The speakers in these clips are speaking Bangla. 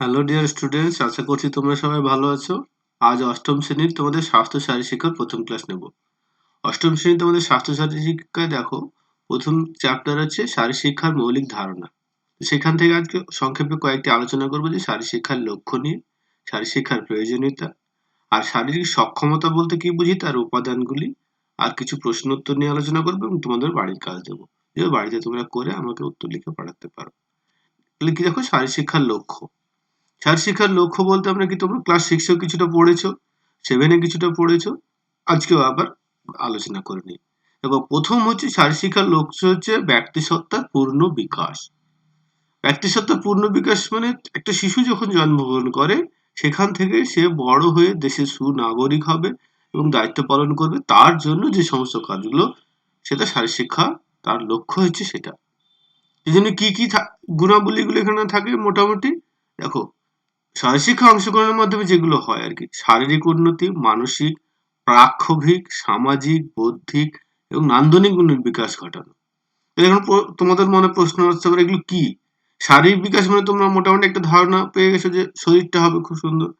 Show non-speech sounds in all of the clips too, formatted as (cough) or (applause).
হ্যালো ডিয়ার স্টুডেন্টস আশা করছি তোমরা সবাই ভালো আছো। আজ অষ্টম শ্রেণির তোমাদের স্বাস্থ্য শারীর শিক্ষার প্রথম ক্লাস নেব। অষ্টম শ্রেণির তোমাদের স্বাস্থ্য শারীর শিক্ষায় দেখো, প্রথম চ্যাপ্টার হচ্ছে শারীর শিক্ষার মৌলিক ধারণা। সেখান থেকে আজকে সংক্ষেপে কয়েকটি আলোচনা করব যে শারীর শিক্ষার লক্ষ্য নিয়ে শারীর শিক্ষার প্রয়োজনীয়তা, আর শারীরিক সক্ষমতা বলতে কি বুঝি, তার উপাদানগুলি, আর কিছু প্রশ্ন উত্তর নিয়ে আলোচনা করব এবং তোমাদের বাড়ির কাজ দেবো। যে বাড়িতে তোমরা করে আমাকে উত্তর লিখে পাঠাতে পারো। কি দেখো শারীর শিক্ষার লক্ষ্য। শারীর শিক্ষার লক্ষ্য বলতে আমরা কি তোমরা ক্লাস সিক্সেও কিছুটা পড়েছো সেভেনে কিছুটা পড়েছো? আজকেও আবার আলোচনা করে নিই। এবং প্রথম হচ্ছে শারীর শিক্ষার লক্ষ্য হচ্ছে ব্যক্তিসত্তার পূর্ণ বিকাশ। ব্যক্তিসত্তার পূর্ণ বিকাশ মানে একটা শিশু যখন জন্মগ্রহণ করে, সেখান থেকে সে বড় হয়ে দেশের সুনাগরিক হবে এবং দায়িত্ব পালন করবে। তার জন্য যে সমস্ত কাজগুলো, সেটা শিক্ষা, তার লক্ষ্য হচ্ছে সেটা। এই জন্য কি কি গুণাবলীগুলো এখানে থাকে মোটামুটি? দেখো শারীরশিক্ষা অংশগ্রহণের মাধ্যমে যেগুলো হয় আর কি। শারীরিক উন্নতি, মানসিক, প্রাক্ষভিক, সামাজিক, বৌদ্ধিক এবং নান্দনিক গুণের বিকাশ ঘটানো। এখন তোমাদের মনে প্রশ্ন আসতে পারে এগুলো কি? শারীরিক বিকাশ মানে তোমরা মোটামুটি একটা ধারণা পেয়ে গেছো যে শরীরটা হবে খুব সুন্দর।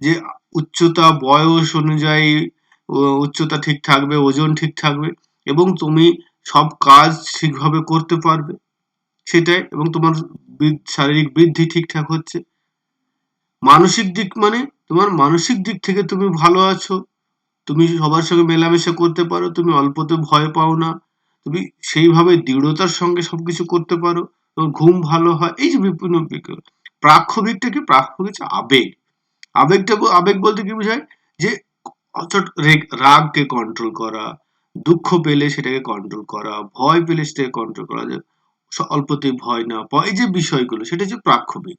যে উচ্চতা, বয়স অনুযায়ী উচ্চতা ঠিক থাকবে, ওজন ঠিক থাকবে এবং তুমি সব কাজ ঠিকভাবে করতে পারবে। সেটাই এবং তোমার শারীরিক বৃদ্ধি ঠিকঠাক হচ্ছে। মানসিক দিক মানে তোমার মানসিক দিক থেকে তুমি ভালো আছো, তুমি সবার সঙ্গে মেলামেশা করতে পারো, তুমি অল্পতে ভয় পাও না, তুমি সেইভাবে দৃঢ়তার সঙ্গে সবকিছু করতে পারো, তোমার ঘুম ভালো হয়, এই যে বিভিন্ন প্রাক্ষবিকটা কি? প্রাক্ষবিক হচ্ছে আবেগ। আবেগটা আবেগ বলতে কি বোঝায়? যে রাগকে কন্ট্রোল করা, দুঃখ পেলে সেটাকে কন্ট্রোল করা, ভয় পেলে সেটাকে কন্ট্রোল করা যায় অল্পতে ভয় না পাওয়া, এই যে বিষয়গুলো, সেটা হচ্ছে প্রাক্ষবিক।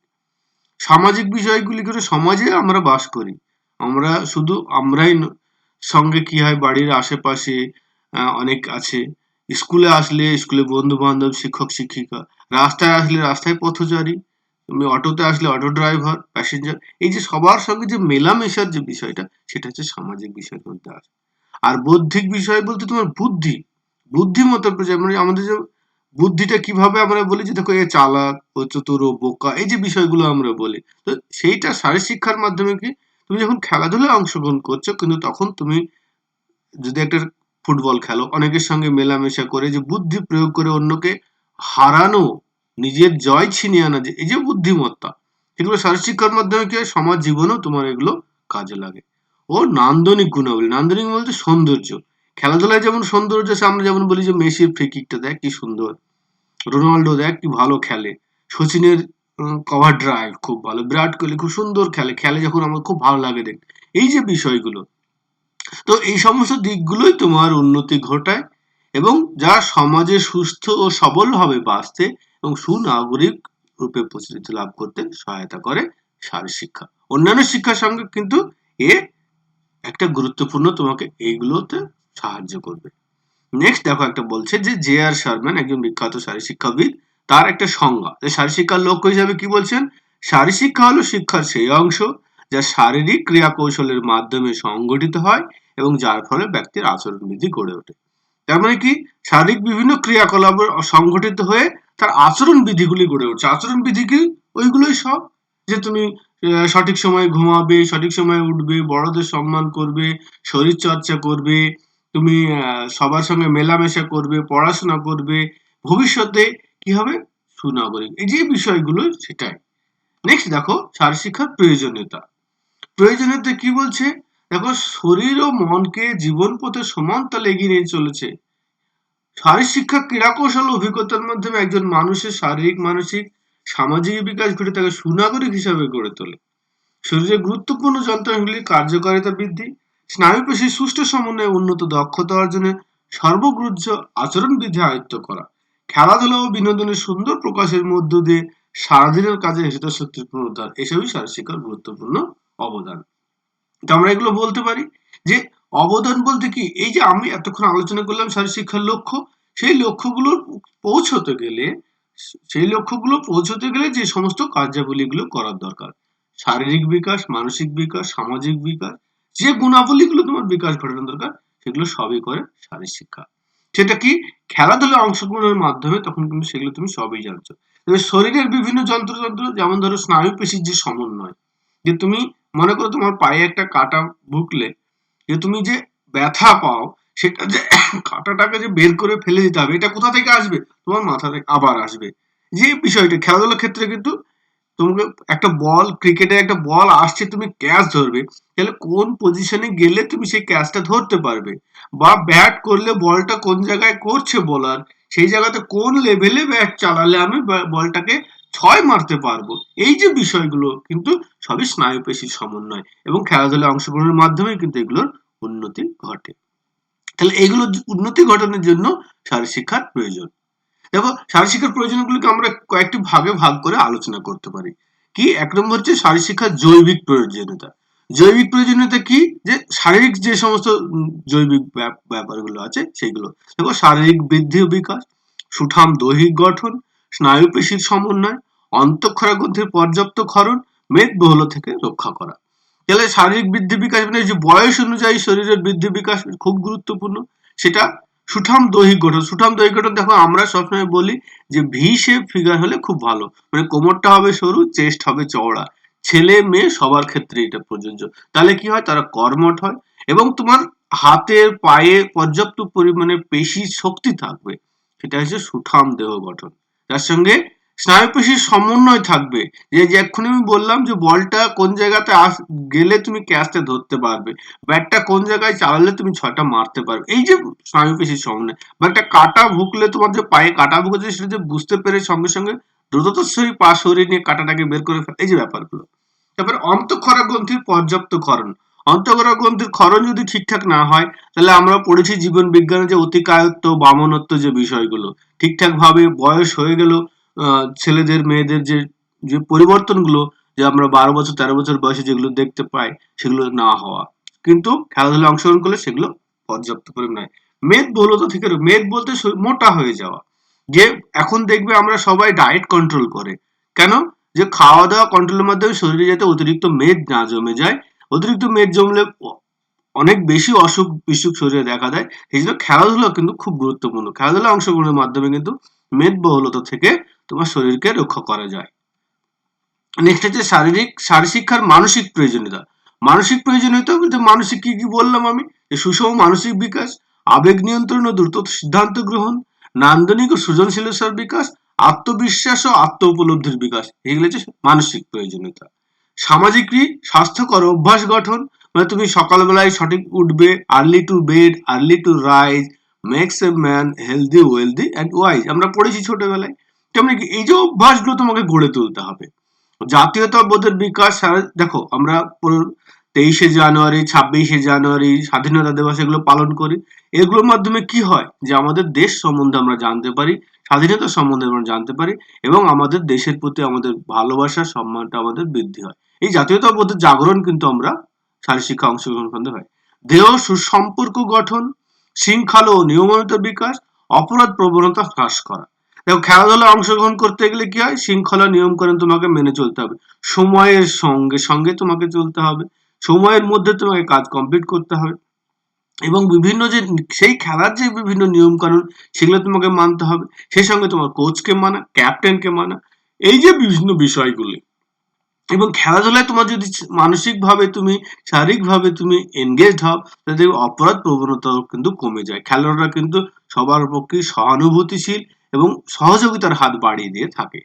সামাজিক বিষয়গুলি করে সমাজে আমরা বাস করি। আমরা শুধু আমরাই সঙ্গে কি হয়, বাড়ির আশেপাশে অনেক আছে। স্কুলে আসলে স্কুলে বন্ধু বান্ধব শিক্ষক, শিক্ষিকা, রাস্তায় আসলে রাস্তায় পথচারী, তুমি অটোতে আসলে অটো ড্রাইভার, প্যাসেঞ্জার, এই যে সবার সঙ্গে যে মেলামেশার যে বিষয়টা, সেটা হচ্ছে সামাজিক বিষয়ের মধ্যে আর বৌদ্ধিক বিষয় বলতে তোমার বুদ্ধি। বুদ্ধিমত্তার মানে আমাদের যে বুদ্ধিটা কীভাবে আমরা বলি যে, দেখো, এ চালাক, ও চতুর, ও বোকা, এই যে বিষয়গুলো আমরা বলি, তো সেইটা শারীর শিক্ষার মাধ্যমে কি তুমি যখন খেলাধুলায় অংশগ্রহণ করছ, কিন্তু তখন তুমি যদি একটা ফুটবল খেলো, অনেকের সঙ্গে মেলামেশা করে যে, বুদ্ধি প্রয়োগ করে অন্যকে হারানো, নিজের জয় ছিনিয়ে আনা, যে এই যে বুদ্ধিমত্তা, এগুলো শারীর শিক্ষার মাধ্যমে কি সমাজ জীবনেও তোমার এগুলো কাজে লাগে। ও নান্দনিক গুণাবলী, নান্দনিক বলতে সৌন্দর্য, খেলাধুলায় যেমন সৌন্দর্য আছে আমরা যেমন বলি যে, মেসির ফ্রি কিকটা দেখ কি সুন্দর। রোনাল্ডো দেখ কি ভালো খেলে। সচিনের কভার ড্রাইভ খুব ভালো। বিরাট কোহলি খুব সুন্দর খেলে। খেলে যখন আমার খুব ভালো লাগে দেখ। এই যে বিষয়গুলো, তো এই সমস্ত দিকগুলোই তোমার উন্নতি ঘটায় এবং যা সমাজে সুস্থ ও সবলভাবে বাঁচতে এবং সুনাগরিক রূপে প্রচলিত লাভ করতে সহায়তা করে শারীর শিক্ষা। অন্যান্য শিক্ষার সঙ্গে কিন্তু এ একটা গুরুত্বপূর্ণ তোমাকে এইগুলোতে সাহায্য করবে। নেক্সট দেখো একটা বলছে যে জে আর শারম্যান একজন বিখ্যাত শারীর শিক্ষাবিদ, তার একটা সংজ্ঞা। যে শারীর শিক্ষার লক্ষ্য হিসাবে কি বলছেন? শারীর শিক্ষা হলো শিক্ষার সেই অংশ যা শারীরিক ক্রিয়া কৌশলের মাধ্যমে সংগঠিত হয় এবং যার ফলে ব্যক্তির আচরণবিধি গড়ে ওঠে। তার মানে কি? শারীরিক বিভিন্ন ক্রিয়াকলাপ সংগঠিত হয়ে তার আচরণ বিধিগুলি গড়ে উঠছে। আচরণ বিধি কি? ওইগুলোই সব। যে তুমি সঠিক সময় ঘুমাবে, সঠিক সময় উঠবে, বড়দের সম্মান করবে শরীর চর্চা করবে তুমি সবার সঙ্গে মেলামেশা করবে, পড়াশোনা করবে, ভবিষ্যতে কি হবে? সুনাগরিক। এই যে বিষয়গুলো, সেটাই। নেক্সট দেখো শিক্ষার প্রয়োজনীয়তা। প্রয়োজনীয়তা কি বলছে? দেখো, শরীর ও মনকে জীবন পথে সমান তালে এগিয়ে নিয়ে চলেছে। শারীর শিক্ষা ক্রীড়া কৌশল অভিজ্ঞতার মাধ্যমে একজন মানুষের শারীরিক, মানসিক, সামাজিক বিকাশ ঘটে তাকে সুনাগরিক হিসাবে গড়ে তোলে। শরীরের গুরুত্বপূর্ণ যন্ত্রগুলির কার্যকারিতা বৃদ্ধি স্নায়ুপেশির সুষ্ঠু সমন্বয়ে উন্নত দক্ষতা অর্জনে সর্বগ্রুহ্য আচরণবিধি আয়ত্ত করা। খেলাধুলা ও বিনোদনের সুন্দর প্রকাশের মধ্য দিয়ে সারাদিনের কাজে হেসেতা শক্তির পুনরুদ্ধার এসবই শিক্ষার গুরুত্বপূর্ণ অবদান। তো আমরা এগুলো বলতে পারি যে, অবদান বলতে কি? এই যে আমি এতক্ষণ আলোচনা করলাম শিক্ষার লক্ষ্য, সেই লক্ষ্যগুলো পৌঁছতে গেলে, সেই লক্ষ্যগুলো পৌঁছতে গেলে যে সমস্ত কার্যাবলীগুলো করার দরকার। শারীরিক বিকাশ, মানসিক বিকাশ, সামাজিক বিকাশ যে গুণাবলীগুলো তোমার বিকাশ ঘটানো দরকার, সেগুলো সবই করে শারীর শিক্ষা। সেটা কি? খেলাধুলা অংশগ্রহণের মাধ্যমে তখন কিন্তু সেগুলো তুমি সবই জানছো। এবার শরীরের বিভিন্ন যন্ত্রযন্ত্র, যেমন ধরো স্নায়ু পেশির যে সমন্বয়, যে তুমি মনে করো তোমার পায়ে একটা কাটা ভুকলে, যে তুমি যে ব্যথা পাও, সেটা যে (coughs) কাঁটাটাকে যে বের করে ফেলে দিতে হবে, এটা কোথা থেকে আসবে? তোমার মাথা থেকে আবার আসবে। যে বিষয়টা, খেলাধুলার ক্ষেত্রে কিন্তু তোমাকে একটা বল ক্রিকেটে একটা বল আসছে, তুমি ক্যাচ ধরবে। তাহলে কোন পজিশনে গেলে তুমি সেই ক্যাচটা ধরতে পারবে? বা ব্যাট করলে বলটা কোন জায়গায় করছে বলার সেই জায়গাতে কোন লেভেলে ব্যাট চালালে আমি বলটাকে ছয় মারতে পারব? এই যে বিষয়গুলো কিন্তু সবই স্নায়ুপেশির সমন্বয় এবং খেলাধুলায় অংশগ্রহণের মাধ্যমে কিন্তু এগুলোর উন্নতি ঘটে। তাহলে এইগুলো উন্নতি ঘটানোর জন্য শারীর শিক্ষার প্রয়োজন। দেখো শিক্ষার প্রয়োজনগুলোকে আমরা কয়েকটি ভাগে ভাগ করে আলোচনা করতে পারি। কি? এক নম্বর হচ্ছে শিক্ষার জৈবিক প্রয়োজনীয়তা। জৈবিক প্রয়োজনীয়তা কি? যে শারীরিক যে সমস্ত জৈবিক ব্যাপারগুলো আছে সেগুলো দেখো, শারীরিক বৃদ্ধি ও বিকাশ, সুঠাম দৈহিক গঠন, স্নায়ু পেশির সমন্বয় অন্তঃক্ষরা গ্রন্থির পর্যাপ্ত ক্ষরণ মেদবহুল থেকে রক্ষা করা। তাহলে শারীরিক বৃদ্ধি বিকাশ মানে যে বয়স অনুযায়ী শরীরের বৃদ্ধি বিকাশ খুব গুরুত্বপূর্ণ। সেটা সুঠাম দৈহিক গঠন। সুঠাম দৈহিক গঠন দেখো, আমরা সবসময় বলি যে ভি শেপ ফিগার হলে খুব ভালো। মানে কোমরটা হবে সরু চেস্ট হবে চওড়া। ছেলে মেয়ে সবার ক্ষেত্রে এটা প্রযোজ্য। তাহলে কি হয়? তারা কর্মঠ হয় এবং তোমার হাতের পায়ে পর্যাপ্ত পরিমাণে পেশি শক্তি থাকবে। সেটা হচ্ছে সুঠাম দেহ গঠন। তার সঙ্গে স্নায়ুপেশির সমন্বয় থাকবে। যে এক্ষুনি আমি বললাম যে বলটা কোন জায়গাতে আস, গেলে তুমি ক্যাচটা ধরতে পারবে। ব্যাটটা কোন জায়গায় চালালে তুমি ছয়টা মারতে পারবে। এই যে স্নায়ুপেশির সমন্বয়। বা একটা কাটা ভুকলে তোমার যে পায়ে কাটা ভুকেছে সেটা যে বুঝতে পেরে সঙ্গে সঙ্গে দ্রুততর সহিত পা সরিয়ে নিয়ে কাটাটাকে বের করে ফেলে। এই যে ব্যাপারগুলো। তারপরে অন্তঃক্ষরা গ্রন্থির পর্যাপ্ত ক্ষরণ অন্তঃক্ষরা গ্রন্থির ক্ষরণ যদি ঠিকঠাক না হয়, তাহলে আমরা পড়েছি জীবন বিজ্ঞানে যে অতিকায়ত্ব, বামনত্ব যে বিষয়গুলো। ঠিকঠাক ভাবে বয়স হয়ে গেল ছেলেদের, মেয়েদের যে যে পরিবর্তনগুলো যে আমরা বারো বছর, তেরো বছর বয়সে যেগুলো দেখতে পাই, সেগুলো না হওয়া। কিন্তু খেলাধুলায় অংশগ্রহণ করলে সেগুলো পর্যাপ্ত পরিমাণে মেদ বহুলতা থেকে মেদ বলতে মোটা হয়ে যাওয়া। যে এখন দেখবে আমরা সবাই ডায়েট কন্ট্রোল করে। কেন? যে খাওয়া দাওয়া কন্ট্রোলের মাধ্যমে শরীরে যাতে অতিরিক্ত মেদ না জমে যায়, অতিরিক্ত মেদ জমলে অনেক বেশি অসুখ বিসুখ শরীরে দেখা দেয়। এই জন্য খেলাধুলা কিন্তু খুব গুরুত্বপূর্ণ। খেলাধুলা অংশগ্রহণের মাধ্যমে কিন্তু মেদ মেদবহুলতা থেকে তোমার শরীরকে রক্ষা করা যায়। নেক্সট হচ্ছে শারীরিক, শারীরশিক্ষার মানসিক প্রয়োজনীয়তা। মানসিক প্রয়োজনীয়তা বলতে মানসিক কি কি বললাম আমি? সুষম মানসিক বিকাশ, আবেগ নিয়ন্ত্রণ ও দ্রুত সিদ্ধান্ত গ্রহণ, নান্দনিক ও সৃজনশীলতার বিকাশ, আত্মবিশ্বাস ও আত্ম উপলব্ধির বিকাশ। এগুলো হচ্ছে মানসিক প্রয়োজনীয়তা। সামাজিক স্বাস্থ্যকর অভ্যাস গঠন মানে তুমি সকালবেলায় সঠিক উঠবে early to bed early to rise makes a man healthy wealthy and wise আমরা পড়েছি ছোটবেলায়। তেমনি এই যে অভ্যাসগুলো তোমাকে গড়ে তুলতে হবে। জাতীয়তা বোধের বিকাশ দেখো, আমরা তেইশে জানুয়ারি, ছাব্বিশে জানুয়ারি, স্বাধীনতা দিবস এগুলো পালন করি। এগুলোর মাধ্যমে কি হয় যে আমাদের দেশ সম্বন্ধে আমরা জানতে পারি, স্বাধীনতা সম্বন্ধে আমরা জানতে পারি এবং আমাদের দেশের প্রতি আমাদের ভালোবাসা, সম্মানটা আমাদের বৃদ্ধি হয়। এই জাতীয়তা বোধের জাগরণ কিন্তু আমরা শারীর শিক্ষা অংশগ্রহণ করতে হয় দেহ সুসম্পর্ক গঠন, শৃঙ্খলা ও নিয়মিত বিকাশ, অপরাধ প্রবণতা হ্রাস করা। দেখো খেলাধুলা অংশগ্রহণ করতে গেলে কি হয়? শৃঙ্খলা নিয়ম কানুন তোমাকে মেনে চলতে হবে। সময়ের সঙ্গে সঙ্গে তোমাকে চলতে হবে। সময়ের মধ্যে তোমাকে কাজ কমপ্লিট করতে হবে। এবং বিভিন্ন যে, সেই খেলার যে বিভিন্ন নিয়ম কানুন সেগুলো তোমাকে মানতে হবে। সেই সঙ্গে তোমার কোচকে মানা ক্যাপ্টেনকে মানা, এই যে বিভিন্ন বিষয়গুলি। এবং খেলাধুলায় তোমার যদি মানসিকভাবে তুমি, শারীরিকভাবে তুমি এনগেজড হও তাহলে অপরাধ প্রবণতাও কিন্তু কমে যায়। খেলোয়াড়রা কিন্তু সবার পক্ষে সহানুভূতিশীল এবং সহযোগিতার হাত বাড়িয়ে দিয়ে থাকে।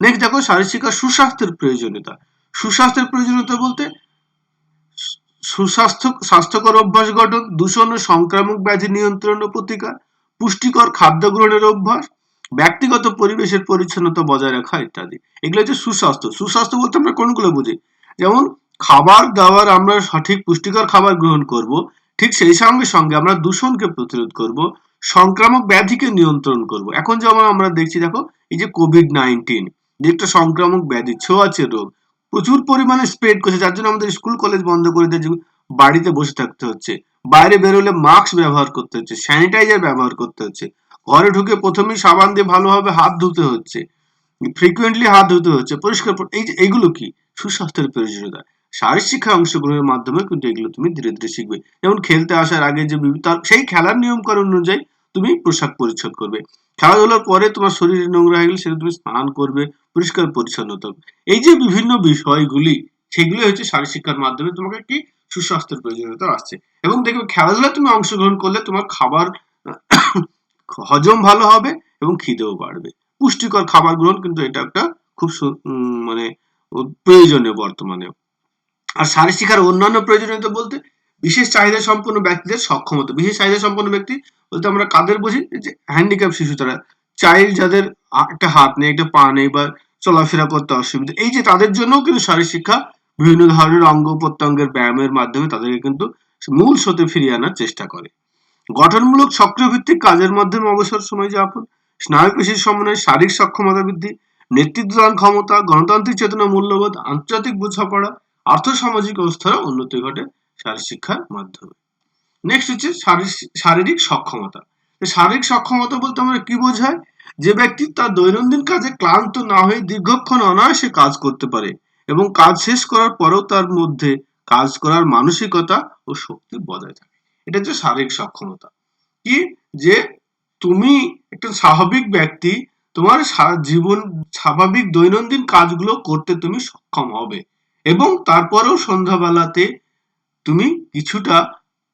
নেক্সট দেখো শারীর শিক্ষার সুস্বাস্থ্যের প্রয়োজনীয়তা। সুস্বাস্থ্যের প্রয়োজনীয়তা বলতে সুস্বাস্থ্য, স্বাস্থ্যকর অভ্যাস গঠন, দূষণ ও সংক্রামক ব্যাধি নিয়ন্ত্রণ ও প্রতিকার, পুষ্টিকর খাদ্য গ্রহণের অভ্যাস, ব্যক্তিগত পরিবেশের পরিচ্ছন্নতা বজায় রাখা ইত্যাদি। এগুলো হচ্ছে সুস্বাস্থ্য। সুস্বাস্থ্য বলতে আমরা কোনগুলো বুঝি? যেমন, খাবার দাবার আমরা সঠিক পুষ্টিকর খাবার গ্রহণ করব, ঠিক সেই সঙ্গে সঙ্গে আমরা দূষণকে প্রতিরোধ করব সংক্রামক ব্যাধিকে নিয়ন্ত্রণ করব। এখন যেমন আমরা দেখছি, দেখো, এই যে কোভিড নাইন্টিন একটা সংক্রামক ব্যাধি, ছোঁয়াচে রোগ, প্রচুর পরিমাণে স্প্রেড করছে, যার জন্য আমাদের স্কুল কলেজ বন্ধ করে দিয়েছে বাড়িতে বসে থাকতে হচ্ছে। বাইরে বেরোলে মাস্ক ব্যবহার করতে হচ্ছে স্যানিটাইজার ব্যবহার করতে হচ্ছে। ঘরে ঢুকে প্রথমেই সাবান দিয়ে ভালোভাবে হাত ধুতে হচ্ছে। ফ্রিকুয়েন্টলি হাত ধুতে হচ্ছে, পরিষ্কার এই যে এইগুলো কি? সুস্বাস্থ্যের প্রয়োজনীয়তা। শারীরিক শিক্ষা অংশগ্রহণের মাধ্যমে কিন্তু এগুলো তুমি ধীরে ধীরে শিখবে। যেমন খেলতে আসার আগে যে সেই খেলার নিয়ম কানুন অনুযায়ী তুমি পোশাক পরিচ্ছদ করবে। খেলাধুলার পরে তোমার শরীর নোংরা হয়ে গেলে সেটা তুমি স্নান করবে, পরিষ্কার পরিচ্ছন্নতা এই যে বিভিন্ন বিষয়গুলি, সেগুলি হচ্ছে শারীর শিক্ষার মাধ্যমে তোমাকে একটি সুস্বাস্থ্যের প্রয়োজনীয়তা আসছে। এবং দেখবে খেলাধুলায় তুমি অংশগ্রহণ করলে তোমার খাবার, (coughs) হজম ভালো হবে এবং খিদেও বাড়বে। পুষ্টিকর খাবার গ্রহণ কিন্তু এটা একটা খুব মানে প্রয়োজনীয় বর্তমানে আর শারীর শিক্ষার অন্যান্য প্রয়োজনীয়তা বলতে, বিশেষ চাহিদা সম্পন্ন ব্যক্তিদের সক্ষমতা, বিশেষ চাহিদা সম্পন্ন ব্যক্তি বলতে আমরা কাদের বুঝি? যে হ্যান্ডিক্যাপ শিশু তারা চাইল্ড যাদের একটা হাত নেই, একটা পা নেই বা চলাফেরা করতে অসুবিধা, এই যে তাদের জন্যও কিন্তু শারীর শিক্ষা বিভিন্ন ধরনের অঙ্গ প্রত্যঙ্গের ব্যায়ামের মাধ্যমে তাদেরকে কিন্তু মূল স্রোতে ফিরিয়ে আনার চেষ্টা করে। গঠনমূলক সক্রিয় ভিত্তিক কাজের মাধ্যমে অবসর সময় যাপন, স্নায়ু পেশির সমন্বয়ে শারীরিক সক্ষমতা বৃদ্ধি নেতৃত্ব দান ক্ষমতা, গণতান্ত্রিক চেতনা মূল্যবোধ, আন্তর্জাতিক বোঝাপড়া আর্থ সামাজিক অবস্থার উন্নতি ঘটে শারীর শিক্ষার মাধ্যমে। নেক্সট হচ্ছে শারীরিক সক্ষমতা। শারীরিক সক্ষমতা বলতে আমরা কি বোঝায়? যে ব্যক্তি তার দৈনন্দিন কাজে ক্লান্ত না হয়ে দীর্ঘক্ষণ অনায়াসে কাজ করতে পারে এবং কাজ শেষ করার পরেও তার মধ্যে কাজ করার মানসিকতা ও শক্তি বজায় থাকে। এটা হচ্ছে শারীরিক সক্ষমতা। কি? যে তুমি একটা স্বাভাবিক ব্যক্তি, তোমার জীবন স্বাভাবিক দৈনন্দিন কাজগুলো করতে তুমি সক্ষম হবে এবং তারপরেও সন্ধ্যাবেলাতে তুমি কিছুটা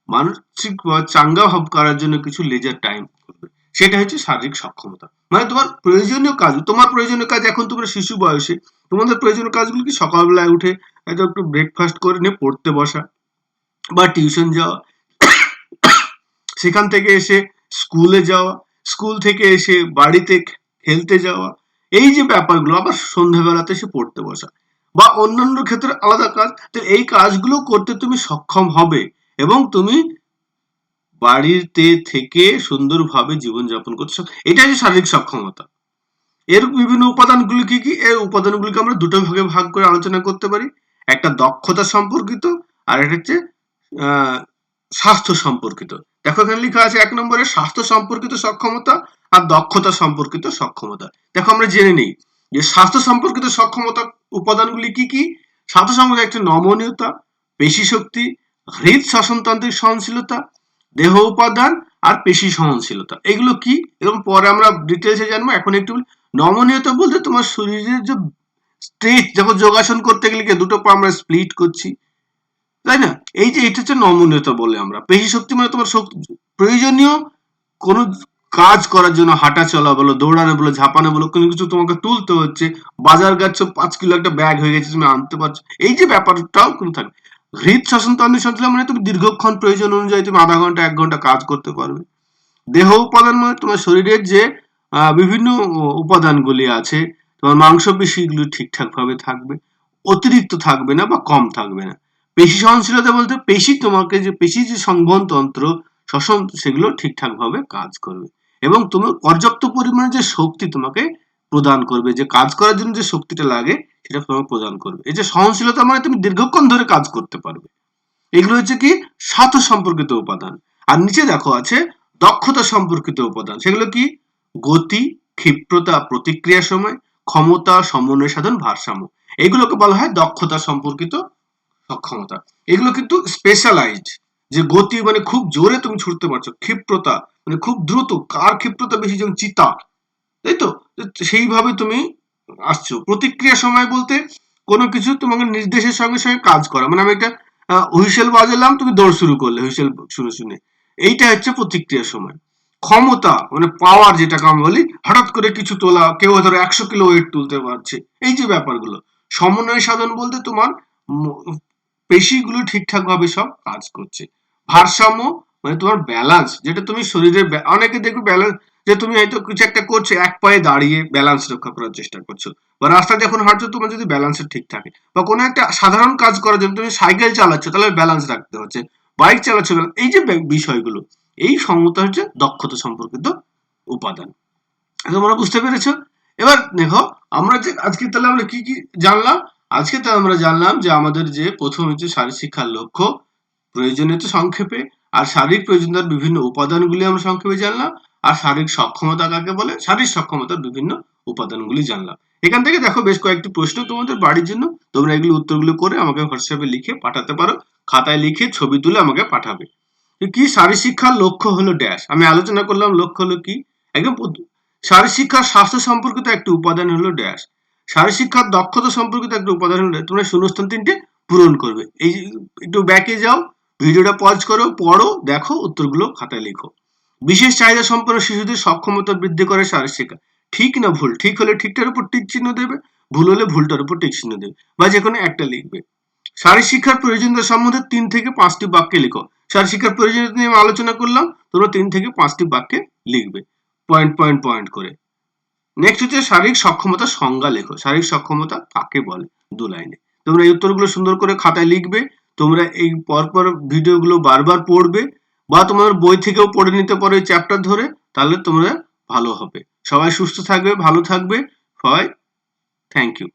মানসিক চাঙ্গা ভাব করার জন্য কিছু লেজার টাইম করবে। সেটা হচ্ছে শারীরিক সক্ষমতা। মানে তোমার প্রয়োজনীয় কাজ, তোমার প্রয়োজনীয় কাজ, এখন তোমরা শিশু বয়সে, তোমাদের প্রয়োজনীয় কাজগুলো কি সকালবেলায় উঠে একটু ব্রেকফাস্ট করে নিয়ে পড়তে বসা বা টিউশন যাওয়া, সেখান থেকে এসে স্কুলে যাওয়া স্কুল থেকে এসে বাড়িতে খেলতে যাওয়া, এই যে ব্যাপারগুলো, আবার সন্ধ্যাবেলাতে এসে পড়তে বসা বা অন্যান্য ক্ষেত্রে আলাদা কাজ তো এই কাজগুলো করতে তুমি সক্ষম হবে। এবং তুমি বাড়িতে থেকে সুন্দরভাবে জীবনযাপন করতে এটা হচ্ছে শারীরিক সক্ষমতা। এর বিভিন্ন উপাদানগুলি কি কি? এই উপাদানগুলিকে আমরা দুটো ভাগে ভাগ করে আলোচনা করতে পারি। একটা দক্ষতা সম্পর্কিত আর একটা হচ্ছে স্বাস্থ্য সম্পর্কিত। দেখো এখানে লেখা আছে এক নম্বরে স্বাস্থ্য সম্পর্কিত সক্ষমতা আর দক্ষতা সম্পর্কিত সক্ষমতা। দেখো আমরা জেনে নিই যে স্বাস্থ্য সম্পর্কিত সক্ষমতা উপাদানগুলি কি কি? স্বাস্থ্য সম্পর্কে একটি নমনীয়তা, পেশি শক্তি হৃদ শ্বসনতান্ত্রিক সহনশীলতা, দেহ উপাদান আর পেশি সহনশীলতা। এগুলো কি? এবং পরে আমরা ডিটেলসে জানব। এখন একটু নমনীয়তা বলতে তোমার শরীরের যে স্ট্রেচ যখন যোগাসন করতে গেলে দুটো পা আমরা স্প্লিট করছি? তাই না? এই যে এটা হচ্ছে নমনীয়তা বলে আমরা। পেশি শক্তি মানে তোমার শক্তি প্রয়োজনীয় কোন কাজ করার জন্য হাঁটা চলা বলো, দৌড়ানো বলো, ঝাঁপানো বলো, কোনো কিছু তোমাকে তুলতে হচ্ছে। বাজার গাছ পাঁচ কিলো একটা ব্যাগ হয়ে গেছে, তুমি আনতে পারছ। এই যে ব্যাপারটাও কিন্তু থাকবে। হৃদ শ্বসন তন্ত্র সঞ্চালন মানে তুমি দীর্ঘক্ষণ প্রয়োজন অনুযায়ী তুমি আধা ঘণ্টা, এক ঘণ্টা কাজ করতে পারবে। দেহ উপাদান মানে তোমার শরীরের যে বিভিন্ন উপাদানগুলি আছে, তোমার মাংসপেশিগুলো ঠিকঠাক ভাবে থাকবে, অতিরিক্ত থাকবে না বা কম থাকবে না। পেশি সহনশীলতা বলতে পেশি তোমাকে যে, পেশি যে সংবহন তন্ত্র, শ্বসন, সেগুলো ঠিকঠাক ভাবে কাজ করবে। এবং তুমি পর্যাপ্ত পরিমাণে যে শক্তি তোমাকে প্রদান করবে, যে কাজ করার জন্য যে শক্তিটা লাগে সেটা তোমাকে প্রদান করবে। এই যে সহনশীলতা মানে তুমি দীর্ঘক্ষণ ধরে কাজ করতে পারবে। এগুলো হচ্ছে কি? স্বার্থ সম্পর্কিত উপাদান। আর নিচে দেখো আছে দক্ষতা সম্পর্কিত উপাদান। সেগুলো কি? গতি, ক্ষিপ্রতা প্রতিক্রিয়া সময়, ক্ষমতা, সমন্বয় সাধন, ভারসাম্য। এগুলোকে বলা হয় দক্ষতা সম্পর্কিত সক্ষমতা। এগুলো কিন্তু স্পেশালাইজড যে গতি মানে খুব জোরে তুমি ছুটতে পারছ। ক্ষিপ্রতা মানে খুব দ্রুত। কার ক্ষিপ্রতা বেশি? যেমন চিতা। তাই তো সেইভাবে তুমি আসছো। প্রতিক্রিয়া সময় বলতে কোনো কিছু তোমাকে নির্দেশের সঙ্গে সঙ্গে কাজ করা। মানে আমি একটা হুইসেল বাজালাম, তুমি দৌড় শুরু করলে হুইসেল শুনে শুনে। এইটা হচ্ছে প্রতিক্রিয়া সময়। ক্ষমতা মানে পাওয়ার যেটাকে আমি বলি, হঠাৎ করে কিছু তোলা, কেউ ধরো একশো কিলো ওয়েট তুলতে পারছে। এই যে ব্যাপারগুলো, সমন্বয় সাধন বলতে তোমার পেশিগুলো ঠিকঠাক ভাবে সব কাজ করছে। ভারসাম্য মানে তোমার ব্যালেন্স যেটা তুমি শরীরের অনেকে দেখবে ব্যালেন্স যে তুমি হয়তো কিছু একটা করছ, এক পায়ে দাঁড়িয়ে ব্যালেন্স রক্ষা করার চেষ্টা করছ। বা রাস্তা যখন হাঁটছো, তোমার যদি ব্যালেন্সের ঠিক থাকে। বা কোনো একটা সাধারণ কাজ করার জন্য তুমি সাইকেল চালাচ্ছ, তাহলে ব্যালেন্স রাখতে হচ্ছে। বাইক চালাচ্ছ, এই যে বিষয়গুলো, এই সমতা হচ্ছে দক্ষতা সম্পর্কিত উপাদান। তোমরা বুঝতে পেরেছ? এবার দেখো, আমরা যে আজকে তাহলে আমরা কি কি জানলাম? আজকে তো আমরা জানলাম যে আমাদের যে প্রথম হচ্ছে শারীর শিক্ষার লক্ষ্য, প্রয়োজনীয়তা সংক্ষেপে, আর শারীরিক প্রয়োজনীয়তার বিভিন্ন উপাদানগুলি আমরা সংক্ষেপে জানলাম। আর শারীরিক সক্ষমতা কাকে বলে? শারীরিক সক্ষমতার বিভিন্ন উপাদানগুলি জানলাম। এখান থেকে দেখো বেশ কয়েকটি প্রশ্ন তোমাদের বাড়ির জন্য। তোমরা এগুলো উত্তরগুলো করে আমাকে হোয়াটসঅ্যাপে লিখে পাঠাতে পারো। খাতায় লিখে ছবি তুলে আমাকে পাঠাবে। কি শারীর শিক্ষার লক্ষ্য হলো ড্যাশ আমি আলোচনা করলাম লক্ষ্য হলো কি? একদম শারীর শিক্ষার স্বাস্থ্য সম্পর্কিত একটি উপাদান হলো ড্যাশ শারীর শিক্ষার দক্ষতা সম্পর্কিত একটা উপাদান হলো তোমরা শূন্যস্থান তিনটে পূরণ করবে। এই একটু ব্যাকে যাও, ভিডিওটা পজ করো, পড়ো, দেখো, উত্তরগুলো খাতায় লেখো। বিশেষ চাহিদা সম্পন্ন শিশুদের সক্ষমতা বৃদ্ধি করে শারীর শিক্ষা ঠিক না ভুল? ঠিক হলে ঠিকটার উপর টিক চিহ্ন দেবে, ভুল হলে ভুলটার উপর টিক চিহ্ন দেবে বা যে কোনো একটা লিখবে। শারীর শিক্ষার প্রয়োজনীয়তা সম্বন্ধে তিন থেকে পাঁচটি বাক্যে লেখো। শারীর শিক্ষার প্রয়োজনীয়তা নিয়ে আলোচনা করলাম, তোমরা তিন থেকে পাঁচটি বাক্যে লিখবে, পয়েন্ট পয়েন্ট পয়েন্ট করে। নেক্সট হচ্ছে শারীরিক সক্ষমতা সংজ্ঞা লেখো। শারীরিক সক্ষমতা কাকে বলে? দু লাইনে। তোমরা এই উত্তরগুলো সুন্দর করে খাতায় লিখবে, তোমরা এই পরপর ভিডিওগুলো বারবার পড়বে বা তোমাদের বই থেকেও পড়ে নিতে পারো এই চ্যাপ্টার ধরে, তাহলে তোমরা ভালো হবে। সবাই সুস্থ থাকবে, ভালো থাকবে। সবাই থ্যাংক ইউ